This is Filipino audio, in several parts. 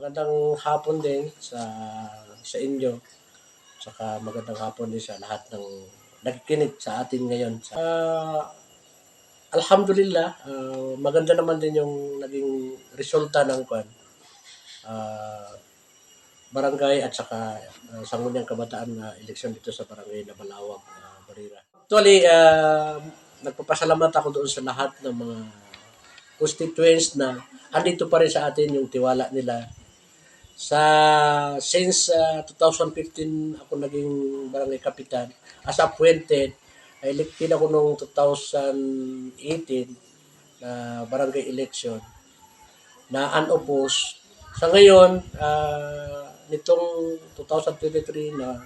magandang hapon din sa sa inyo. Saka magandang hapon din sa lahat ng nakikinig sa atin ngayon. Ah, alhamdulillah, ah, maganda naman din yung naging resulta ng kwan. Ah, barangay at saka uh, sangguniang kabataan na eleksyon dito sa barangay na Balawag, uh, Barira. Actually, ah, nagpapasalamat ako doon sa lahat ng mga constituents na andito pa rin sa atin yung tiwala nila. Sa since ah, 2015 ako naging barangay kapitan as appointed, elected ako noong 2018 na barangay election na unopposed. Sa ngayon, ah, nitong 2023 na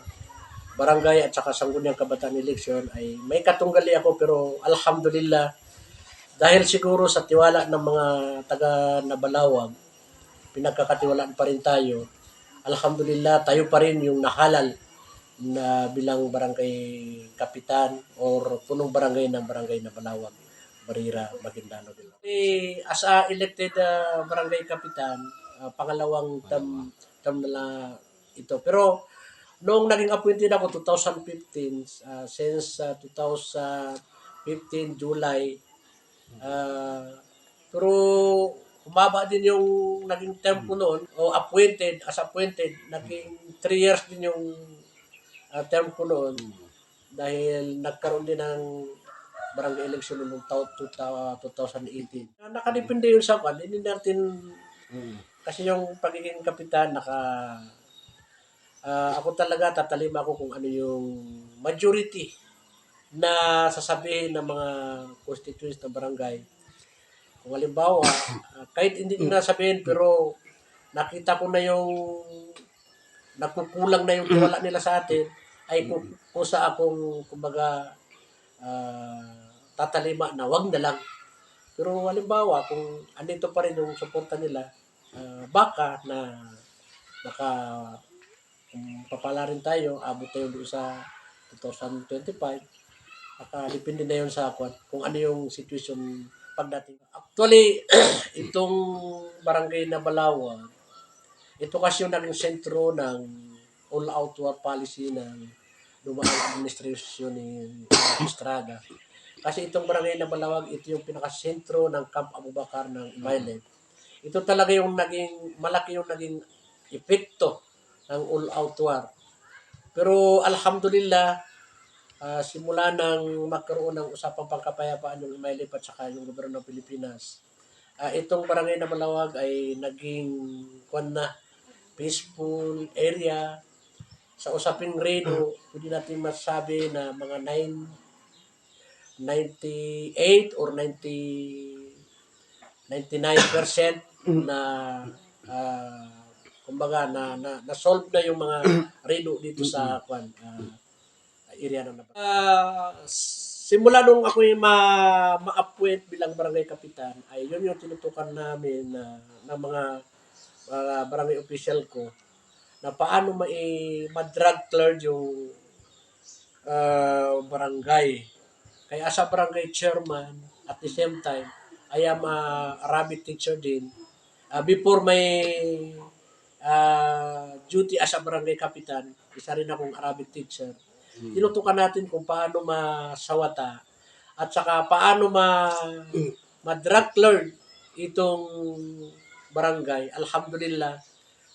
barangay at saka sangguniang kabataan election ay may katunggali ako pero alhamdulillah dahil siguro sa tiwala ng mga taga Nabalawag, pinagkakatiwalaan pa rin tayo. Alhamdulillah, tayo pa rin yung nahalal na bilang barangay kapitan or punong barangay ng barangay Nabalawag, Barira, Maguindano. Eh, as a elected ah, barangay kapitan, ah, pangalawang term, term na ito. Pero noong naging appointed ako 2015, ah, since ah, 2015 July Ah, pero humaba din yung naging term ko noon o appointed as appointed naging 3 years din yung term ko noon dahil nagkaroon din ng barangay election noong taon 2018. Ah, Nakadepende yun sa kwan. Hindi natin kasi yung pagiging kapitan naka ah, ako talaga tatalima ako kung ano yung majority na sasabihin ng mga constituents ng barangay. Kung halimbawa, ah, kahit hindi ko na sabihin, pero nakita ko na yung nagkukulang na yung tiwala nila sa atin, ay kusa akong, kumbaga, ah, tatalima na wag na lang. Pero halimbawa, kung andito pa rin yung suporta nila, ah, baka na baka kung papala rin tayo, abot tayo doon sa 2025, Nakadepende na yun sa kung ano yung situation pagdating. Actually, itong barangay na Balawan, ito kasi yung naging sentro ng all-out war policy ng lumaang administrasyon ni Estrada. Kasi itong barangay na Balawag, ito yung pinakasentro ng Camp Abubakar ng Imaylet. Ito talaga yung naging, malaki yung naging epekto ng all-out war. Pero alhamdulillah, Ah, simula nang magkaroon ng usapang pangkapayapaan yung Imaylip at saka yung gobyerno ng Pilipinas, ah, itong barangay na Malawag ay naging kwan na peaceful area. Sa usaping grado, pwede natin masabi na mga 9 98 or 90 99% na ah, kumbaga na, na na solve na yung mga redo dito sa kwan ah, area ng Nabat. Ah, simula nung ako yung ma ma-appoint bilang barangay kapitan, ay yun yung tinutukan namin na ng mga mga barangay official ko na paano mai ma-drug cleared yung ah, barangay. Kaya sa barangay chairman, at the same time, I am a Arabic teacher din. Ah, before may ah, duty as a barangay kapitan, isa rin akong Arabic teacher tinutukan natin kung paano masawata at saka paano ma ma-drug learn itong barangay. Alhamdulillah,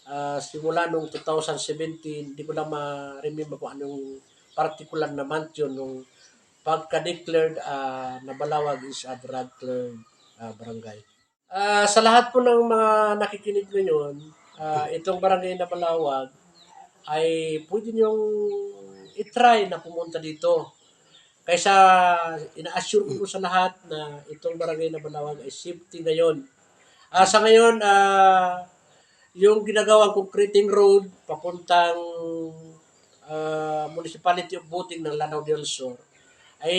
ah, simula nung 2017, hindi ko lang ma-remember kung anong particular na month yun nung pagka-declared ah, na Balawag is a drug cleared ah, barangay. Ah, sa lahat po ng mga nakikinig ngayon, ah, itong barangay na Balawag ay pwede niyong i-try na pumunta dito. Kaysa ina-assure ko sa lahat na itong barangay na Balawag ay safety ngayon. Ah sa ngayon, ah yung ginagawang concreting road papuntang ah, Municipality of Buting ng Lanao del Sur ay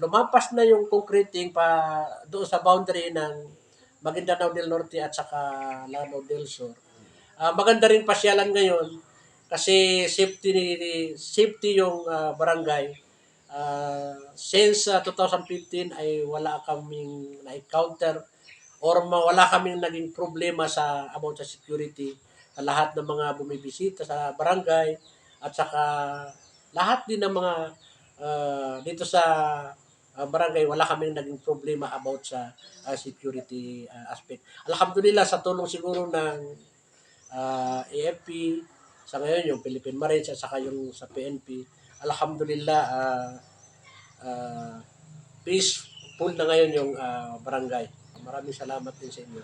lumapas na yung concreting pa doon sa boundary ng Maguindanao del Norte at saka Lanao del Sur. Ah, maganda rin pasyalan ngayon kasi safety safety yung ah, barangay. Ah, since ah, 2015 ay wala kaming na-encounter or wala kaming naging problema sa about sa security sa lahat ng mga bumibisita sa barangay at saka lahat din ng mga ah, dito sa ah, barangay wala kaming naging problema about sa ah, security ah, aspect. Alhamdulillah sa tulong siguro ng ah, AFP sa ngayon yung Philippine Marines at saka yung sa PNP. Alhamdulillah ah, ah, peaceful na ngayon yung ah, barangay. Maraming salamat din sa inyo.